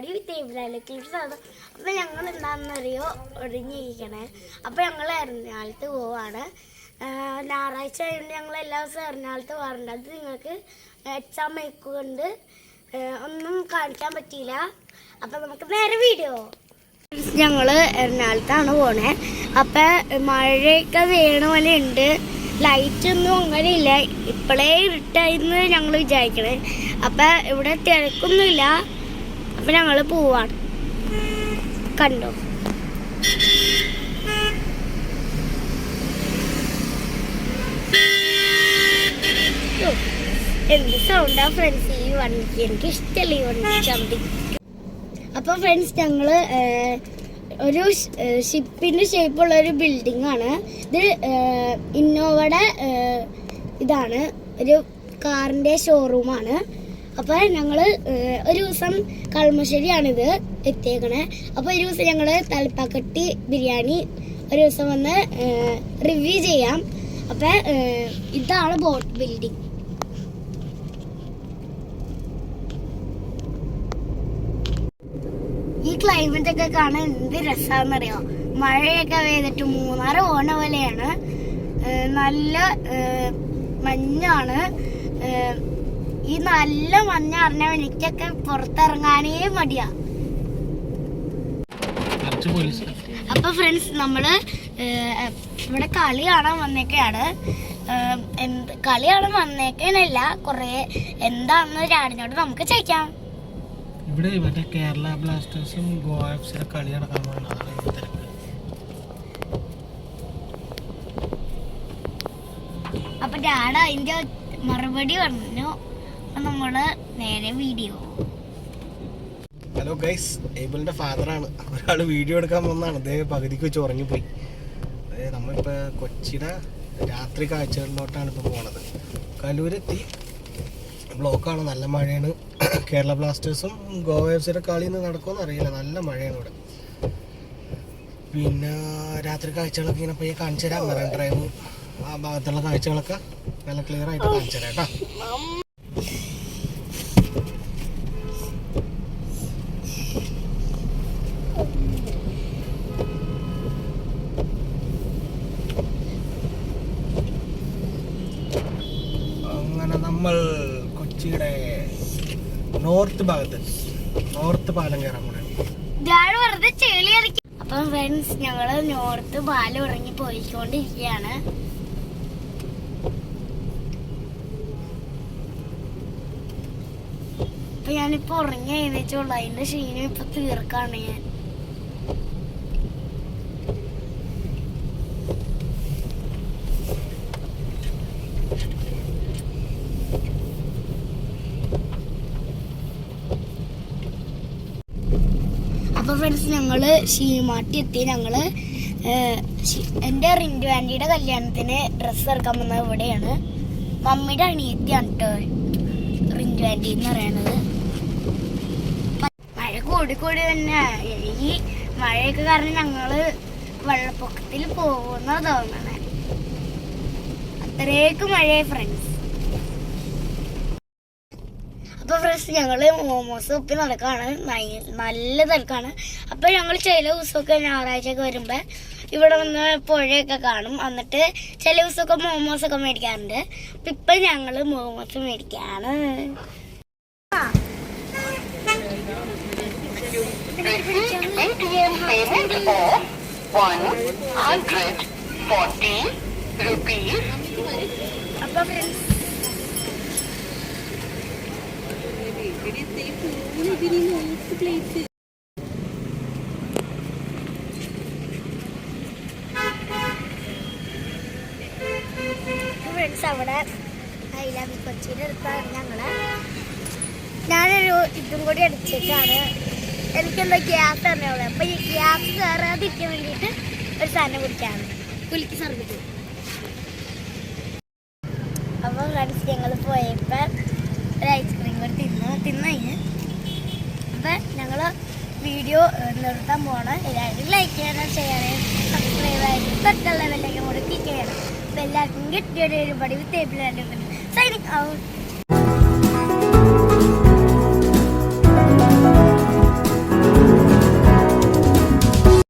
Clips ആണ് അപ്പം ഞങ്ങൾ എന്താണെന്നറിയോ? ഒഴിഞ്ഞിരിക്കണേ അപ്പം ഞങ്ങൾ എറണാകുളത്ത് പോവാണ്. ഞായറാഴ്ച ആയതുകൊണ്ട് ഞങ്ങൾ എല്ലാ ദിവസവും എറണാകുളത്ത് പോകാറുണ്ട് അത് നിങ്ങൾക്ക് എക്സാം കൊണ്ട് ഒന്നും കാണിക്കാൻ പറ്റിയില്ല. അപ്പം നമുക്ക് നേരെ വീഡിയോ. ഞങ്ങൾ എറണാകുളത്താണ് പോണേ. അപ്പം മഴയൊക്കെ വീണ പോലെ ഉണ്ട്. ലൈറ്റ് ഒന്നും അങ്ങനെ ഇല്ല. ഇപ്പോഴേ ഇരുട്ടായിരുന്നു ഞങ്ങൾ വിചാരിക്കണേ. അപ്പം ഇവിടെ തിരക്കൊന്നുമില്ല. അപ്പം ഞങ്ങൾ പോവാണ്. കണ്ടോ? എന്ത് സൗണ്ടാ ഫ്രണ്ട്സ് ഈ വണ്ടിക്ക് എനിക്ക് ഇഷ്ടമല്ല ഈ വണ്ടി ചവിട്ടി. അപ്പൊ ഫ്രണ്ട്സ് ഞങ്ങൾ ഒരു ഷിപ്പിന്റെ ഷേപ്പ് ഉള്ള ഒരു ബിൽഡിംഗ് ആണ്. ഇത് ഇന്നോവയുടെ ഇതാണ്. ഒരു കാറിന്റെ ഷോറൂമാണ് അപ്പൊ ഞങ്ങൾ ഒരു ദിവസം കളമശ്ശേരിയാണിത് എത്തിയേക്കണേ. അപ്പൊ ഒരു ദിവസം ഞങ്ങൾ തലപ്പാക്കട്ടി ബിരിയാണി ഒരു ദിവസം വന്ന് റിവ്യൂ ചെയ്യാം. അപ്പൊ ഏഹ്, ഇതാണ് ബോട്ട് ബിൽഡിംഗ് ഈ ക്ലൈമറ്റ് ഒക്കെ കാണാൻ എന്ത് രസാന്നറിയോ? മഴയൊക്കെ പെയ്തിട്ട് മൂന്നാർ ഓണ പോലെയാണ്. നല്ല മഞ്ഞാണ്. ഈ നല്ല മഞ്ഞ അറിഞ്ഞാൽ എനിക്കൊക്കെ പുറത്തിറങ്ങാനേ മടിയാ. അപ്പൊ ഫ്രണ്ട്സ് നമ്മൾ ഇവിടെ കളി കാണാൻ വന്നേക്കാണ് എന്ത് കളി കാണാൻ വന്നേക്കണല്ല കൊറേ എന്താന്ന് രാടിനോട് നമുക്ക് ചോദിക്കാം. ഇവിടെ മറ്റേ കേരള ബ്ലാസ്റ്റേഴ്സും ഗോവ എഫ്സിയുടെ കളി നടക്കാൻ ഇവിടെ അപ്പൊ ഡാഡ് അതിന്റെ മറുപടി പറഞ്ഞു. അപ്പൊ നേരെ വീഡിയോ. ഹലോ ഗൈസ് ഏബിളിന്റെ ഫാദറാണ്. ഒരാൾ വീഡിയോ എടുക്കാൻ വന്നതാണ് അദ്ദേഹം പകുതിക്ക് വെച്ച് ഉറങ്ങിപ്പോയി. അതായത് നമ്മളിപ്പോൾ കൊച്ചിയുടെ രാത്രി കാഴ്ചകളിലോട്ടാണ് ഇപ്പോൾ പോണത്. കലൂരെത്തി. ബ്ലോക്കാണ്. നല്ല മഴയാണ്. കേരള ബ്ലാസ്റ്റേഴ്സും ഗോവ എഫ്സിയുടെ കളി ഇന്ന് നടക്കുമെന്ന് അറിയില്ല. നല്ല മഴയാണ് ഇവിടെ. പിന്നെ രാത്രി കാഴ്ചകളൊക്കെ ഇങ്ങനെ പോയി കാണിച്ചു തരാം ഡ്രൈവ് ആ ഭാഗത്തുള്ള കാഴ്ചകളൊക്കെ നല്ല ക്ലിയർ ആയിട്ട് കാണിച്ചു തരാം കേട്ടോ. അങ്ങനെ നമ്മൾ കൊച്ചിയുടെ നോർത്ത് ഭാഗത്ത് നോർത്ത് പാലം കയറാൻ ഇറക്കി. അപ്പൊ ഫ്രണ്ട്സ് ഞങ്ങൾ നോർത്ത് പാലം ഇറങ്ങി പോയിക്കൊണ്ടിരിക്കുകയാണ്. ഞാനിപ്പോ ഉറങ്ങി എഴുന്നേച്ചുള്ളൂ അതിന്റെ ക്ഷീണം ഇപ്പൊ തീർക്കാണ് ഞാൻ അപ്പൊ ഫ്രണ്ട്സ് ഞങ്ങൾ ഷീമാട്ടി എത്തി. ഞങ്ങൾ എന്റെ റിൻഡു ആന്റിയുടെ കല്യാണത്തിന് ഡ്രസ്സ് എടുക്കാൻ വന്നത് ഇവിടെയാണ്. മമ്മിയുടെ അണിയത്തിയാണ് കേട്ടോ റിൻഡു ആന്റി എന്ന് പറയണത്. മഴ കൂടി കൂടി തന്നെ. ഈ മഴയൊക്കെ കാരണം ഞങ്ങൾ വെള്ളപ്പൊക്കത്തിൽ പോകുന്ന തോന്നണേ. അത്രയൊക്കെ മഴയായി ഫ്രണ്ട്സ് അപ്പൊ ഫ്രണ്ട്സ് ഞങ്ങൾ മോമോസ് ഒപ്പി നടക്കാണ്. നല്ല തിരക്കാണ്. അപ്പൊ ഞങ്ങൾ ചില ദിവസമൊക്കെ ഞായറാഴ്ചയൊക്കെ വരുമ്പോ ഇവിടെ വന്ന് പുഴയൊക്കെ കാണും. എന്നിട്ട് ചില ദിവസമൊക്കെ മോമോസ് ഒക്കെ മേടിക്കാറുണ്ട്. അപ്പൊ ഇപ്പൊ ഞങ്ങൾ മോമോസ് മേടിക്കാണ്. ATM payment of 140 അപ്പൊ ഫ്രണ്ട്സ് ഫ്രണ്ട്സ് അവിടെ ഞാനൊരു ഇതും കൂടി അടിച്ചിട്ടാണ്. എനിക്കെന്താ ഗ്യാസ് തന്നെയുള്ളത് അപ്പൊ ഈ ഗ്യാസ് കയറാതിരിക്കാൻ വേണ്ടിയിട്ട് ഒരു സാധനം കുടിക്കാണ് കുലിക്ക് സർബിറ്റ് അപ്പൊ ഫ്രണ്ട്സ് ഞങ്ങൾ പോയപ്പോ ഒരു ഐസ്ക്രീം കൂടി തിന്നു തിന്നതിന് അപ്പൊ ഞങ്ങൾ വീഡിയോ നിർത്താൻ പോകണം എല്ലാവരും ലൈക്ക് ചെയ്യണം ചെയ്യണം സബ്സ്ക്രൈബ് ആയിട്ട് തൊട്ടുള്ള ബെല്ലൈക്കൻ കൂടി ക്ലിക്ക് ചെയ്യണം. അപ്പോൾ എല്ലാവർക്കും കിട്ടിയൊരു ഒരുപാട് ടേബിൾ സൈനിങ് ഔട്ട്